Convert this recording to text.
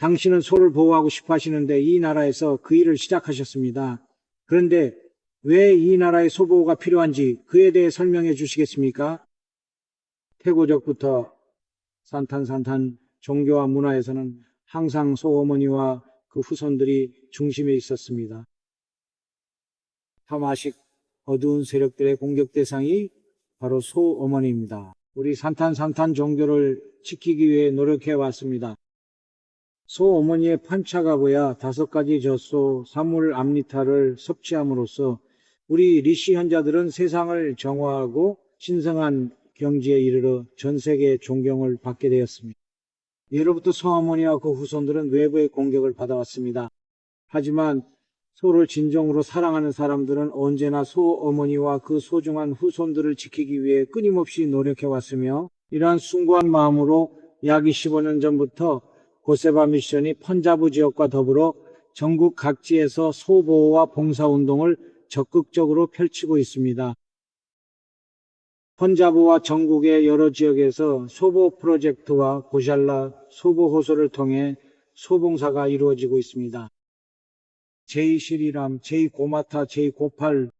당신은 소를 보호하고 싶어 하시는데 이 나라에서 그 일을 시작하셨습니다. 그런데 왜 이 나라의 소보호가 필요한지 그에 대해 설명해 주시겠습니까? 태고적부터 산탄산탄 종교와 문화에서는 항상 소어머니와 그 후손들이 중심에 있었습니다. 타마식 어두운 세력들의 공격 대상이 바로 소어머니입니다. 우리 산탄산탄 종교를 지키기 위해 노력해 왔습니다. 소 어머니의 판차가보야 다섯 가지 젖소, 사물 암리타를 섭취함으로써 우리 리시 현자들은 세상을 정화하고 신성한 경지에 이르러 전 세계의 존경을 받게 되었습니다. 예로부터 소어머니와 그 후손들은 외부의 공격을 받아왔습니다. 하지만 소를 진정으로 사랑하는 사람들은 언제나 소어머니와 그 소중한 후손들을 지키기 위해 끊임없이 노력해왔으며 이러한 숭고한 마음으로 약 25년 전부터 고세바 미션이 펀자부 지역과 더불어 전국 각지에서 소보호와 봉사운동을 적극적으로 펼치고 있습니다. 펀자부와 전국의 여러 지역에서 소보 프로젝트와 고샬라 소보 호소를 통해 소봉사가 이루어지고 있습니다. 제2 시리람, 제2 고마타, 제2 고팔